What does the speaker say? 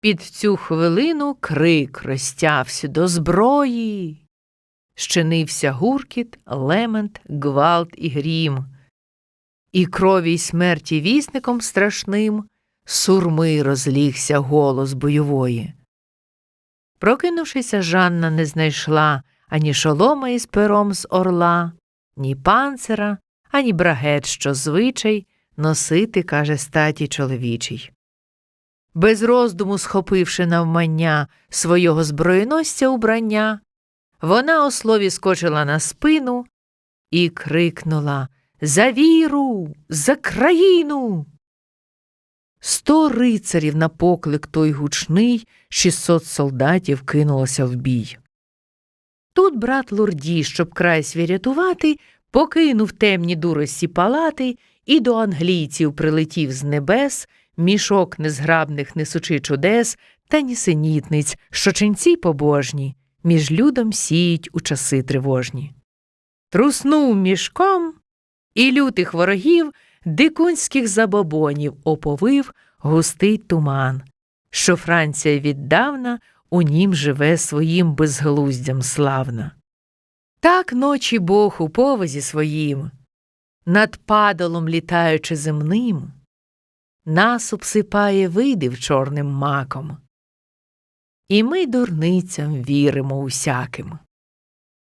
Під цю хвилину крик розтявся до зброї. Щинився гуркіт, лемент, гвалт і грім. І крові й смерті вісником страшним сурми розлігся голос бойової. Прокинувшися, Жанна не знайшла ані шолома із пером з орла, ні панцира, ані брагет, що звичай носити, каже, статі чоловічий. Без роздуму схопивши навмання свого зброєносця убрання, вона у слові скочила на спину і крикнула За віру, за країну. Сто рицарів на поклик той гучний, шістсот солдатів кинулося в бій. Тут брат Лурді, щоб край свій рятувати, покинув темні дурості палати і до англійців прилетів з небес, мішок незграбних несучи чудес та нісенітниць, що ченці побожні, між людом сіють у часи тривожні. Труснув мішком, і лютих ворогів дикунських забобонів оповив густий туман, що Франція віддавна у нім живе своїм безглуздям славна. Так ночі Бог у повозі своїм, над падалом літаючи земним, нас обсипає видив чорним маком. І ми дурницям віримо усяким.